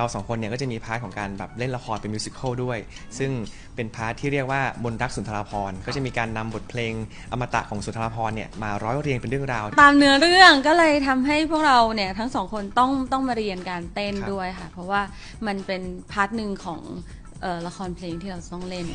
เราสองคนเนี่ยก็จะมีพาร์ทของการแบบเล่นละครเป็นมิวสิควลด้วย ซึ่งเป็นพาร์ทที่เรียกว่ามนรักสุนทรภรณ์ก็จะมีการนำบทเพลงอมตะของสุนทรภรณ์เนี่ยมาร้อยเรียงเป็นเรื่องราว ตามเนื้อเรื่องก็เลยทำให้พวกเราเนี่ยทั้งสองคนต้องต้องมาเรียนการเต้นครับ ด้วยค่ะ เพราะว่ามันเป็นพาร์ทหนึ่งของเอ่อละครเพลงที่เราต้องเล่น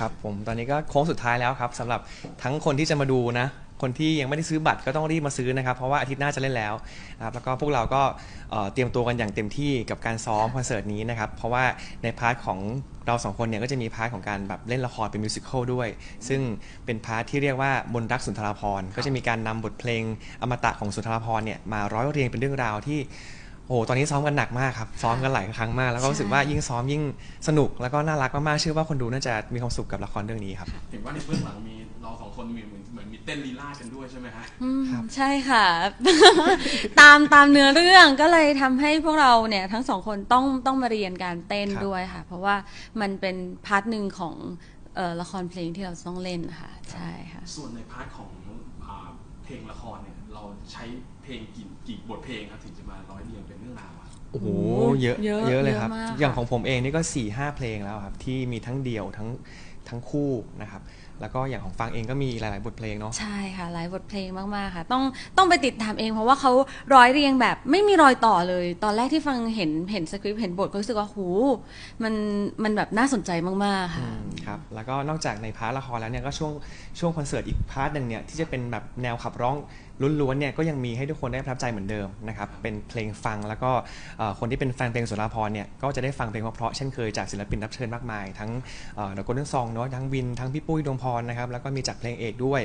ครับผมตอนนี้ก็โค้งสุดท้ายแล้วครับสำหรับทั้งคนที่จะมาดูนะ คนที่ยังไม่ได้ซื้อบัตรก็ต้องรีบมาซื้อนะครับ เพราะว่าอาทิตย์หน้าจะเล่นแล้วนะครับแล้วก็พวกเราก็เอ่อเตรียมตัวกันอย่างเต็มที่กับการซ้อมคอนเสิร์ตนี้นะครับ เพราะว่าในพาร์ทของเราสองคนเนี่ยก็จะมีพาร์ทของการแบบเล่นละครเป็นมิวสิควลด้วย ซึ่งเป็นพาร์ทที่เรียกว่ามนรักสุนทราภรณ์ก็จะมีการนำบทเพลงอมตะของสุนทราภรณ์เนี่ยมาร้อยเรียงเป็นเรื่องราวที่ โอ้โหตอนนี้ซ้อมกันหนักมากครับ ซ้อมกันหลายครั้งมาก แล้วก็รู้สึกว่ายิ่งซ้อมยิ่งสนุก แล้วก็น่ารักมากๆเชื่อว่าคนดูน่าจะมีความสุขกับละครเรื่องนี้ครับ เห็นว่าในเบื้องหลังมีเราสองคนมีเหมือนเหมือนมีเต้นลีลาดกันด้วยใช่ไหมฮะ อืมครับใช่ค่ะ ตามตามเนื้อเรื่องก็เลยทำให้พวกเราเนี่ยทั้งสองคนต้องต้องมาเรียนการเต้นครับด้วยค่ะ เพราะว่ามันเป็นพาร์ทหนึ่งของเอ่อละครเพลงที่เราจะต้องเล่นค่ะ ใช่ค่ะ ส่วนในพาร์ทของอ่าเพลงละครเนี่ย เราใช้เพลงกี่กี่บทเพลงครับถึงจะมาร้อยเรียงเป็นเรื่องราวอะโอ้โหโอ้เยอะเยอะเยอะเลยครับ เยอะมาก อย่างค่ะของผมเองนี่ก็4ี่ห้าเพลงแล้วครับ ที่มีทั้งเดี่ยวทั้งทั้งคู่นะครับ แล้วก็อย่างของฟังเองก็มีหลายๆบทเพลงเนาะ ใช่ค่ะหลายบทเพลงมาก ๆ ค่ะ ต้องต้องไปติดตามเอง เพราะว่าเขาร้อยเรียงแบบไม่มีรอยต่อเลย ตอนแรกที่ฟังเห็นเห็นสคริปต์เห็นบทก็รู้สึกว่าหูมันมันแบบน่าสนใจมากๆอืค่ะม ครับ แล้วก็นอกจากในพาร์ทละครแล้วเนี่ยก็ช่วงช่วงคอนเสิร์ตอีกพาร์ทหนึ่งเนี่ยที่จะเป็นแบบแนวขับร้องล้วนๆเนี่ยก็ยังมีให้ทุกคนได้ประทับใจเหมือนเดิมนะครับ เป็นเพลงฟังแล้วก็เอ่อคนที่เป็นแฟนเพลงสุนทราภรณ์เนี่ยก็จะได้ฟังเพลงเพราะๆเช่นเคยจากศิลปินรับเชิญมากมาย ทั้งเดอะโกลเด้นซองเนาะทั้งวินทั้งพี่ปุ้ยดวงพรนะครับแล้วก็มีจากเพลงเอกด้วย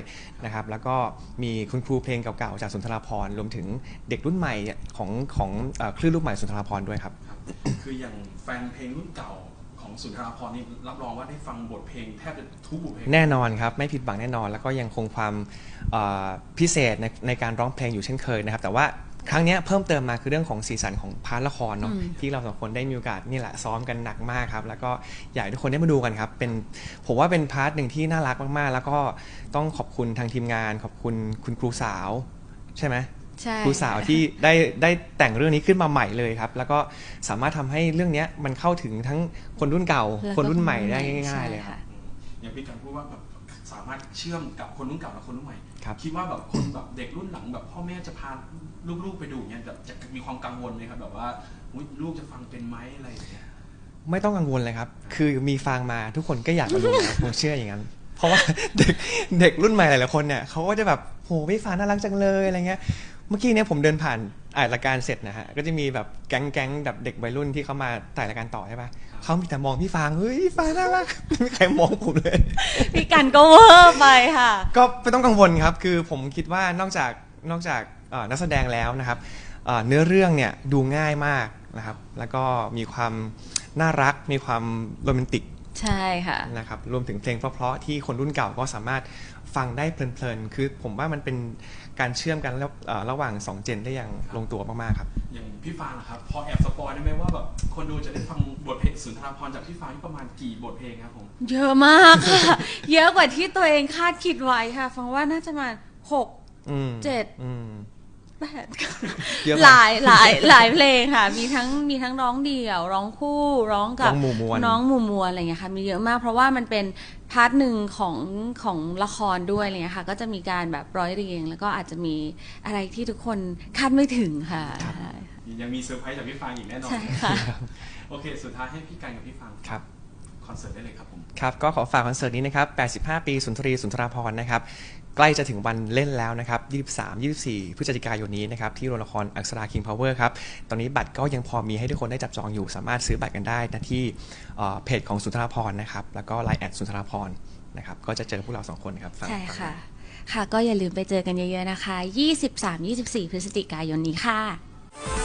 นะครับแล้วก็มีคุณครูเพลงเก่าๆจากสุนทราภรณ์รวมถึงเด็กรุ่นใหม่ของของเอ่อคลื่นลูกใหม่สุนทราภรณ์ด้วยครับครับคืออย่างแฟนเพลงรุ่นเก่า ของสุนทราภรณ์นี่รับรองว่าได้ฟังบทเพลงแทบจะทุกบทเพลงแน่นอนครับ ไม่ผิดหวังแน่นอน แล้วก็ยังคงความเอ่อพิเศษในในการร้องเพลงอยู่เช่นเคยนะครับ แต่ว่าครั้งเนี้ยเพิ่มเติมมาคือเรื่องของสีสันของพาร์ทละครเนาะอืมที่เราสองคนได้มีโอกาสนี่แหละซ้อมกันหนักมากครับ แล้วก็อยากให้ทุกคนได้มาดูกันครับเป็นผมว่าเป็นพาร์ทหนึ่งที่น่ารักมากๆ แล้วก็ต้องขอบคุณทางทีมงาน ขอบคุณคุณครูสาว ใช่ไหมใช่ ครูสาวที่ได้ได้แต่งเรื่องนี้ขึ้นมาใหม่เลยครับ แล้วก็สามารถทำให้เรื่องเนี้ยมันเข้าถึงทั้งคนรุ่นเก่าแล้วก็คนรุ่นใหม่ได้ใช่ง่าย ๆ เลยครับค่ะอย่างพี่กันพูดว่าแบบสามารถเชื่อมกับคนรุ่นเก่าและคนรุ่นใหม่ครับคิดว่าแบบคนแบบเด็กรุ่นหลังแบบพ่อแม่จะพาลูกๆไปดูอย่างเงี้ยแบบจะมีความกังวลไหมครับแบบว่าอุ๊ยลูกจะฟังเป็นไหมอะไรอย่างเงี้ยไม่ต้องกังวลเลยครับ คือมีฟังมาทุกคนก็อยากมาดูนะผมเชื่ออย่างนั้น เพราะว่าเด็กเด็กรุ่นใหม่หลายๆคนเนี่ยเขาก็จะแบบโหพี่ฟางน่ารักจังเลยอะไรเงี้ย เมื่อกี้เนี่ยผมเดินผ่านอ่านรายการเสร็จนะฮะ ก็จะมีแบบแก๊งแก๊งแบบเด็กวัยรุ่นที่เขามาถ่ายรายการต่อใช่ปะเขามีแต่มองพี่ฟาง เฮ้ยพี่ฟางน่ารักไม่มีใครมองผมเลย พี่กันก็เวอร์ไปค่ะ ก็ไม่ต้องกังวลครับ คือผมคิดว่านอกจากนอกจากเอ่อนักแสดงแล้วนะครับเอ่อเนื้อเรื่องเนี่ยดูง่ายมากนะครับ แล้วก็มีความน่ารัก มีความโรแมนติก ใช่ค่ะ นะครับรวมถึงเพลงเพราะๆที่คนรุ่นเก่าก็สามารถฟังได้เพลินๆ คือผมว่ามันเป็นการเชื่อมกันแล้วเอ่อระหว่างสองเจนได้อย่างลงตัวมากๆครับ อย่างพี่ฟางนะครับ พอแอบสปอยได้ไหมว่าแบบคนดูจะได้ฟังบทเพลงสุนทรภรณ์จากพี่ฟางนี่ประมาณกี่บทเพลงครับผม เยอะมากค่ะ เยอะกว่าที่ตัวเองคาดคิดไว้ค่ะ ฟังว่าน่าจะมาหกอืมเจ็ด อืม แปดเยอะหมากลายหลายหลายเพลงค่ะ มีทั้งมีทั้งร้องเดี่ยว ร้องคู่ร้องกับร้องหมู่มวลน้องหมู่มวลอะไรอย่างเงี้ยค่ะมีเยอะมากเพราะว่ามันเป็นพาร์ทหนึ่งของของละครด้วยอะไรเงี้ยค่ะ ก็จะมีการแบบร้อยเรียง แล้วก็อาจจะมีอะไรที่ทุกคนคาดไม่ถึงค่ะครับใช่ยังมีเซอร์ไพรส์จากพี่ฟางอีกแน่นอนใช่ค่ะโอเค สุดท้ายให้พี่กันกับพี่ฟางครับคอนเสิร์ตได้เลยครับผม ครับ ก็ขอฝากคอนเสิร์ตนี้นะครับ 85 ปีสุนทรีสุนทราภรณ์นะครับ ใกล้จะถึงวันเล่นแล้วนะครับ 23 24 พฤศจิกายนนี้นะครับ ที่โรงละครอักษราคิงพาวเวอร์ครับ ตอนนี้บัตรก็ยังพอมีให้ทุกคนได้จับจองอยู่ สามารถซื้อบัตรกันได้นะที่เพจของสุนทราภรนะครับ แล้วก็ไลน์แอดสุนทราภรนะครับ ก็จะเจอพวกเราสองคนครับใช่ค่ะ ค่ะ ก็อย่าลืมไปเจอกันเยอะๆนะคะ 23-24 พฤศจิกายนนี้ค่ะ